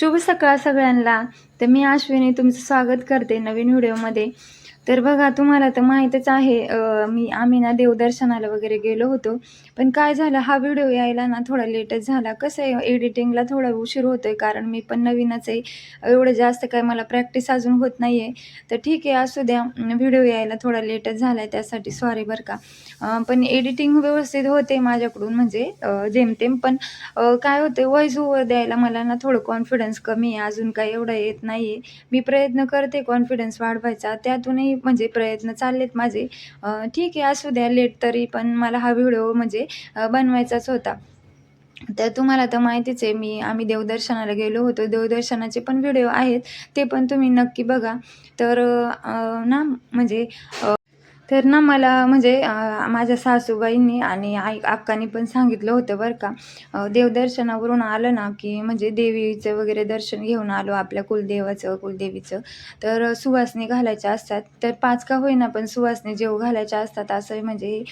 शुभ सकाळ सगळ्यांना. तर मी अश्विनी तुमचं स्वागत करते नवीन व्हिडिओमध्ये. तर बघा तुम्हाला तर माहीतच आहे मी आम्ही ना देवदर्शनाला वगैरे गेलो होतो. पण काय झालं हा व्हिडिओ यायला ना थोडा लेटच झाला. कसं आहे एडिटिंगला थोडा उशीर होतो आहे कारण मी पण नवीनच आहे. एवढं जास्त काय मला प्रॅक्टिस अजून होत नाही आहे तर ठीक आहे असू द्या व्हिडिओ यायला थोडा लेटच झाला आहे त्यासाठी सॉरी बरं का. पण एडिटिंग व्यवस्थित होते माझ्याकडून म्हणजे जेमतेम. पण काय काय होते व्हॉइस ओव्हर द्यायला मला ना थोडं कॉन्फिडन्स कमी आहे. अजून काही एवढं येत नाही आहे मी प्रयत्न करते कॉन्फिडन्स वाढवायचा. त्यातूनही म्हणजे प्रयत्न चाललेत माझे. ठीक आहे असू द्या लेट तरी पण मला हा व्हिडिओ म्हणजे बनवायचाच होता. तर तुम्हाला तर माहितीच आहे मी आम्ही देवदर्शनाला गेलो होतो. देवदर्शनाचे पण व्हिडिओ आहेत ते पण तुम्ही नक्की बघा. तर ना म्हणजे तर ना मला म्हणजे माझ्या सासूबाईंनी आणि आई अक्कांनी पण सांगितलं होतं बरं का. देवदर्शनावरून आलं ना की म्हणजे देवीचं वगैरे दर्शन घेऊन आलो आपल्या कुलदेवाचं कुलदेवीचं. तर सुवासनी घालायच्या असतात. तर पाच का होईना पण सुवासनी जेव घालायच्या असतात. असं म्हणजे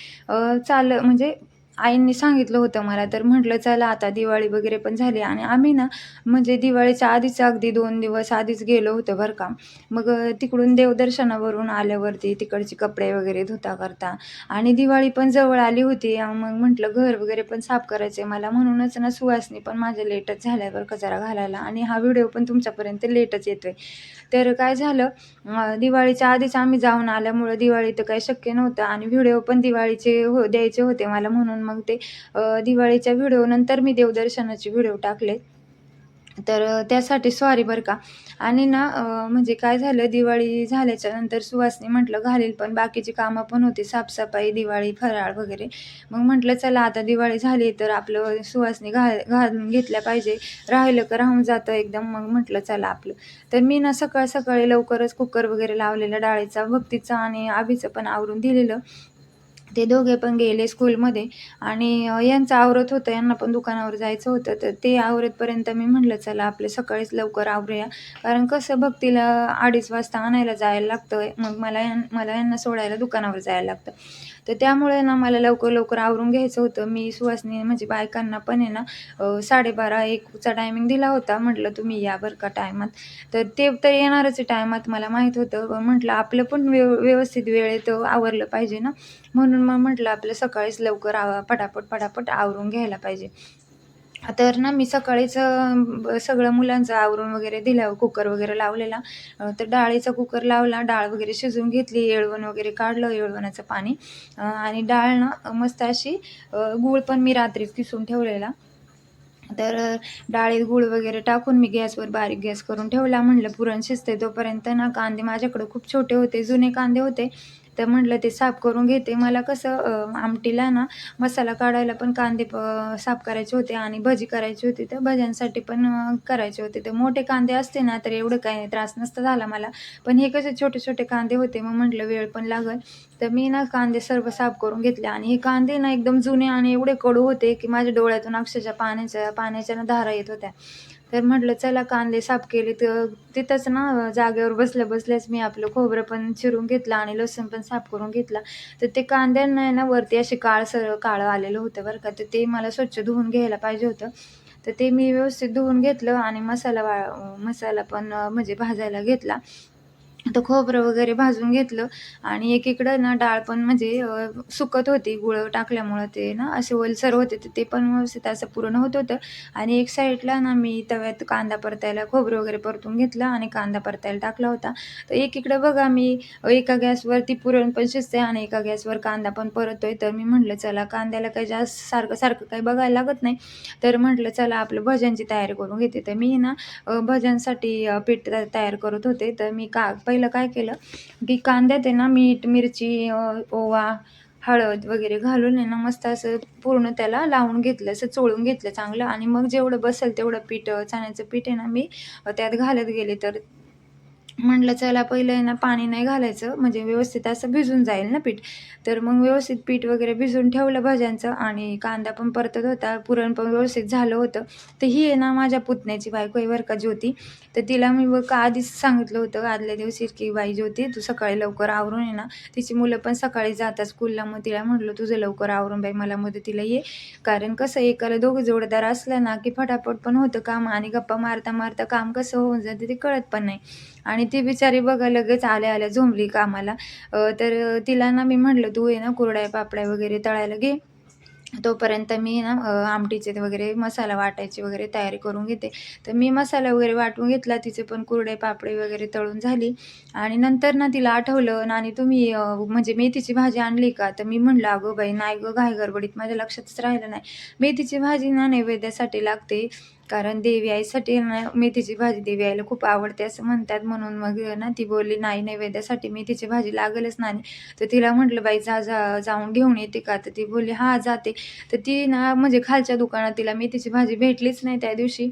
चाल म्हणजे आईंनी सांगितलं होतं मला तर म्हटलं चला आता दिवाळी वगैरे पण झाली आणि आम्ही ना म्हणजे दिवाळीच्या आधीच अगदी दोन दिवस आधीच गेलो होतो बरं का. मग तिकडून देवदर्शनावरून आल्यावरती तिकडचे कपडे वगैरे धुता करता आणि दिवाळी पण जवळ आली होती. मग म्हटलं घर वगैरे पण साफ करायचं मला. म्हणूनच ना सुवासनी पण माझ्या लेटच झाल्या बरं घालायला आणि हा व्हिडिओ पण तुमच्यापर्यंत लेटच येतोय. तर काय झालं दिवाळीच्या आधीच आम्ही जाऊन आल्यामुळं दिवाळी तर काही शक्य नव्हतं आणि व्हिडिओ पण दिवाळीचे हो द्यायचे होते मला म्हणून मग ते दिवाळीच्या व्हिडिओ नंतर मी देवदर्शनाचे व्हिडिओ टाकले तर त्यासाठी सॉरी बरं का. आणि ना म्हणजे काय झालं दिवाळी झाल्याच्यानंतर सुवासनी म्हटलं घालील पण बाकीची कामं पण होती साफसफाई दिवाळी फराळ वगैरे. मग म्हटलं चला आता दिवाळी झाली तर आपलं सुवासनी घा घालून घेतल्या पाहिजे. राहिलं का राहून जातं एकदम. मग म्हटलं चला आपलं. तर मी ना सकाळ सकाळी लवकरच कुकर वगैरे लावलेलं डाळीचा भक्तीचा आणि आबीचं पण आवरून दिलेलं. ते दोघे पण गेले स्कूलमध्ये आणि यांचं आवरत होतं. यांना पण दुकानावर जायचं होतं. तर ते आवरतपर्यंत मी म्हटलं चला आपलं सकाळीच लवकर आवरूया. कारण कसं भक्तीला अडीच वाजता आणायला जायला लागतं. मग मला यां मला यांना सोडायला दुकानावर जायला लागतं. तर त्यामुळे ना मला लवकर लवकर आवरून घ्यायचं होतं. मी सुवासनी म्हणजे बायकांना पण आहे ना साडेबारा एकचा टायमिंग दिला होता. म्हटलं तुम्ही या बरं का टायमात. तर ते तर येणारच टायमात मला माहीत होतं. पण म्हटलं आपलं पण व्यव व्यवस्थित वेळेत आवरलं पाहिजे ना. म्हणून मग म्हटलं आपलं सकाळीच लवकर आवा पटापट पटापट आवरून घ्यायला पाहिजे. तर ना मी सकाळीच सगळं मुलांचं आवरून वगैरे दिलं कुकर वगैरे लावलेला. तर डाळीचा कुकर लावला डाळ वगैरे शिजवून घेतली येळवण वगैरे काढलं येळवणाचं पाणी. आणि डाळ ना मस्त अशी गूळ पण मी रात्रीच किसून ठेवलेला. तर डाळीत गूळ वगैरे टाकून मी गॅसवर बारीक गॅस करून ठेवला. म्हटलं पुरण शिजते तोपर्यंत ना कांदे माझ्याकडे खूप छोटे होते जुने कांदे होते. तर म्हटलं ते साफ करून घेते. मला कसं आमटीला ना मसाला काढायला पण कांदे प साफ करायचे होते आणि भजी करायची होती तर भज्यांसाठी पण करायचे होते. तर मोठे कांदे असते ना तर एवढं काही त्रास नसता झाला मला. पण हे कसे छोटे छोटे कांदे होते मग म्हटलं वेळ पण लागल. तर मी ना कांदे सर्व साफ करून घेतले आणि हे कांदे ना एकदम जुने आणि एवढे कडू होते की माझ्या डोळ्यातून अक्षरशः पाण्याच्या पाण्याच्या ना धारा येत होत्या. तर म्हटलं चला कांदे साफ केले. तर तिथंच ना जागेवर बसल्या बसल्याच मी आपलं खोबरं पण चिरून घेतलं आणि लसूण पण साफ करून घेतला. तर ते कांद्यांना आहे ना वरती असे काळ सरळ काळं आलेलं होतं बरं का. तर ते मला स्वच्छ धुवून घ्यायला पाहिजे होतं. तर ते मी व्यवस्थित धुवून घेतलं आणि मसाला वा मसाला पण म्हणजे भाजायला घेतला. तर खोबरं वगैरे भाजून घेतलं आणि एकीकडं ना डाळ पण म्हणजे सुकत होती गुळ टाकल्यामुळं ते ना असे ओलसर होते तर ते पण व्यवस्थित असं पूर्ण होत होतं. आणि एक साईडला ना मी तव्यात कांदा परतायला खोबरं वगैरे परतून घेतलं आणि कांदा परतायला टाकला होता. तर एकीकडं बघा मी एका गॅसवरती पुरण पण शिजते आणि एका गॅसवर कांदा पण परततोय. तर मी म्हटलं चला कांद्याला काही जास्त सारखं सारखं काही बघायला लागत नाही. तर म्हटलं चला आपलं भज्यांची तयारी करून घेते. तर मी ना भजनसाठी भज्यांसाठी पीठ त तयार करत होते. तर मी का पहिलं काय केलं की कांद्यात आहे ना मीठ मिरची ओवा हळद वगैरे घालून आहे ना मस्त असं पूर्ण त्याला लावून घेतलं असं चोळून घेतलं चांगलं. आणि मग जेवढं बसेल तेवढं पीठ चण्याचं पीठ आहे ना मी त्यात घालत गेले. तर म्हटलं चला पहिलं आहे ना पाणी नाही घालायचं म्हणजे व्यवस्थित असं भिजून जाईल ना पीठ. तर मग व्यवस्थित पीठ वगैरे भिजून ठेवलं भाज्यांचं आणि कांदा पण परतत होता पुरण पण व्यवस्थित झालं होतं. तर ही आहे ना माझ्या पुतण्याची बायको आहे बरं का ज्योती. तर तिला मी बघ आधीच सांगितलं होतं आदल्या दिवशी की बाई ज्योती तू सकाळी लवकर आवरून ये ना. तिची मुलं पण सकाळी जातात स्कूलला मग तिला म्हटलं तुझं लवकर आवरून बाई मला मदतीला ये. कारण कसं एकाला दोघं जोडदार असलं ना की फटाफट पण होतं काम आणि गप्पा मारता मारता काम कसं होऊन जातं ते कळत पण नाही. आणि ती बिचारी बघा लगेच आल्या आल्या झोंबली कामाला. तर तिला ना मी म्हटलं तू ये ना कुरड्या पापड्या वगैरे तळायला घे. तोपर्यंत मी ना आमटीचे वगैरे मसाला वाटायची वगैरे तयारी करून घेते. तर मी मसाला वगैरे वाटून घेतला तिचे पण कुरडे पापडे वगैरे तळून झाली. आणि नंतर ना तिला आठवलं आणि तुम्ही म्हणजे मेथीची भाजी आणली का? तर मी म्हणलं अगं बाई नाही गं घाय गडबडीत माझ्या लक्षातच राहिलं नाही. मेथीची भाजी ना नैवेद्यासाठी लागते. कारण देवी आईसाठी ना मेथीची भाजी देवी आईला खूप आवडते असं म्हणतात. म्हणून मग ना ती बोलली नाही नैवेद्यासाठी मेथीची भाजी लागलच नाही. तर तिला म्हटलं बाई जा जा जाऊन घेऊन येते का? तर ती बोलली हा जाते. तर ती ना म्हणजे खालच्या दुकानात तिला मेथीची भाजी भेटलीच नाही त्या दिवशी.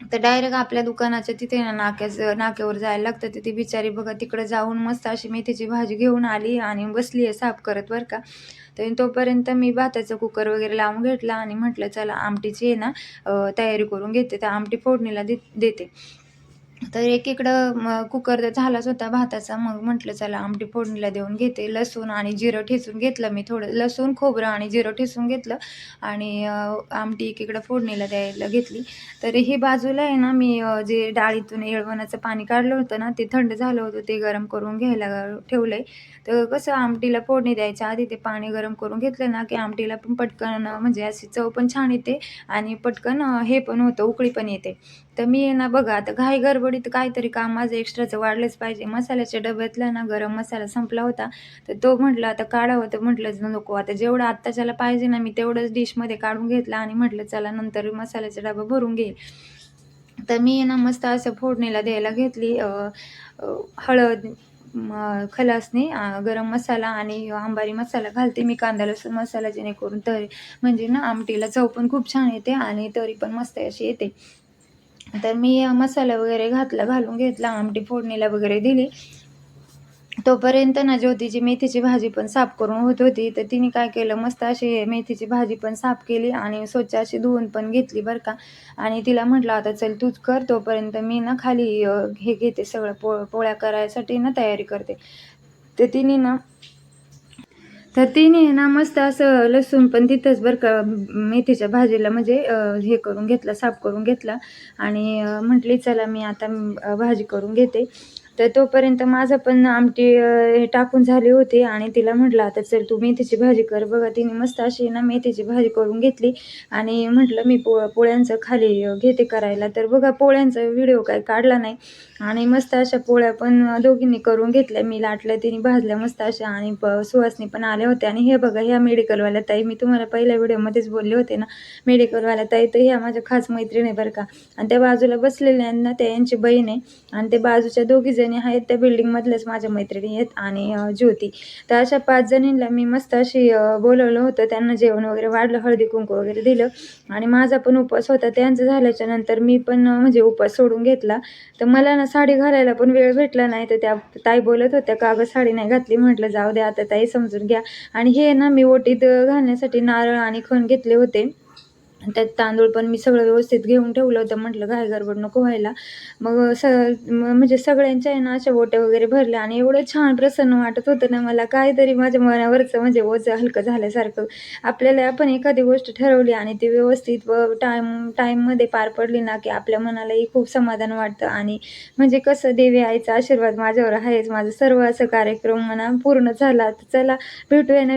तर डायरेक्ट आपल्या दुकानाच्या तिथे ना नाक्याचं नाक्यावर जायला लागतं. तर ती बिचारी बघा तिकडे जाऊन मस्त अशी मेथीची भाजी घेऊन आली आणि बसली आहे साफ करत बरं का. तर तोपर्यंत मी भाताचा कुकर वगैरे लावून घेतला आणि म्हटलं चला आमटीची आहे ना तयारी करून घेते. तर आमटी फोडणीला दे देते. तर एकीकडं कुकर झालाच होता भाताचा. मग म्हटलं चला आमटी फोडणीला देऊन घेते. लसूण आणि जिरं ठेचून घेतलं मी थोडं. लसूण खोबरं आणि जिरं ठेचून घेतलं आणि आमटी एकीकडं फोडणीला द्यायला घेतली. तर ही बाजूला आहे ना मी जे डाळीतून येळवणाचं पाणी काढलं होतं ना ते थंड झालं होतं. ते गरम करून घ्यायला ठेवलं आहे तर कसं आमटीला फोडणी द्यायच्या आधी ते पाणी गरम करून घेतलं ना की आमटीला पण पटकन म्हणजे अशी चव पण छान येते आणि पटकन हे पण होतं उकळी पण येते. तर मी ना बघा आता घाई गडबडीत काहीतरी काम माझं एक्स्ट्राचं वाढलंच पाहिजे. मसाल्याच्या डब्यातला ना गरम मसाला संपला होता. तर तो म्हटलं आता काढावं. तर म्हटलंच नको आता जेवढं आत्ताच्याला पाहिजे ना मी तेवढंच डिशमध्ये काढून घेतला आणि म्हटलं चला नंतर मसाल्याचा डबा भरून घेईल. तर मी ना मस्त असं फोडणीला द्यायला घेतली हळद खलासने गरम मसाला आणि आंबारी मसाला घालते मी कांदा लसूण मसाला जेणेकरून तरी. म्हणजे ना आमटीला चव पण खूप छान येते आणि तरी पण मस्त अशी येते. तर मी मसाला वगैरे घातला घालून घेतला आमटी फोडणीला वगैरे दिली. तोपर्यंत ना ज्योतीची मेथीची भाजी पण साफ करून होत होती. तर तिने काय केलं मस्त अशी मेथीची भाजी पण साफ केली आणि स्वच्छ अशी धुवून पण घेतली बरं का. आणि तिला म्हटलं आता चल तूच कर. तोपर्यंत मी ना खाली हे घेते सगळं पो पोळ्या करायसाठी ना तयारी करते. तर तिने ना तर तिने ना मस्त असं लसूण पण तिथंच बरं का मेथीच्या भाजीला म्हणजे हे करून घेतलं साफ करून घेतला. आणि म्हटली चला मी आता भाजी करून घेते. तर तोपर्यंत माझं पण आमटी टाकून झाली होती आणि तिला म्हटलं आता चल तू मेथीची भाजी कर. बघा तिने मस्त अशी ना मेथीची भाजी करून घेतली आणि म्हटलं मी पो पोळ्यांचं खाली घेते करायला. तर बघा पोळ्यांचा व्हिडिओ काय काढला नाही आणि मस्त अशा पोळ्या पण दोघींनी करून घेतल्या. मी लाटल्या तिने भाजल्या मस्त अशा आणि प सुवासनी पण आल्या होत्या. आणि हे बघा ह्या मेडिकलवाल्या ताई मी तुम्हाला पहिल्या व्हिडिओमध्येच बोलले होते ना मेडिकलवाल्या ताई तर ह्या माझ्या खास मैत्रिणी बरं का. आणि त्या बाजूला बसलेल्या ना त्या यांची बहीण आहे आणि ते बाजूच्या दोघी आहेत त्या बिल्डिंगमधल्याच माझ्या मैत्रिणी आहेत आणि ज्योती. तर अशा पाच जणींना मी मस्त अशी बोलवलं होतं. त्यांना जेवण वगैरे वाढलं हळदी कुंकू वगैरे दिलं. आणि माझा पण उपवास होता. त्यांचं झाल्याच्यानंतर मी पण म्हणजे उपवास सोडून घेतला. तर मला ना साडी घालायला पण वेळ भेटला नाही. तर त्या ताई बोलत होत्या का साडी नाही घातली? म्हटलं जाऊ द्या आता ताई समजून घ्या. आणि हे ना मी ओटीत घालण्यासाठी नारळ आणि खण घेतले होते. त्यात तांदूळ पण मी सगळं व्यवस्थित घेऊन ठेवलं होतं. म्हटलं घाय गडबड नको व्हायला. मग स म्हणजे सगळ्यांच्या आहे ना अशा बोट्या वगैरे भरल्या आणि एवढं छान प्रसन्न वाटत होतं ना मला. काहीतरी माझ्या मनावरचं म्हणजे ओझं हलकं झाल्यासारखं. आपल्याला आपण एखादी गोष्ट ठरवली आणि ती व्यवस्थित व टाईम टाईममध्ये पार पडली ना की आपल्या मनालाही खूप समाधान वाटतं. आणि म्हणजे कसं देवी आईचा आशीर्वाद माझ्यावर आहेच. माझं सर्व असं कार्यक्रम म्हणा पूर्ण झाला तर चला भेटूया नवीन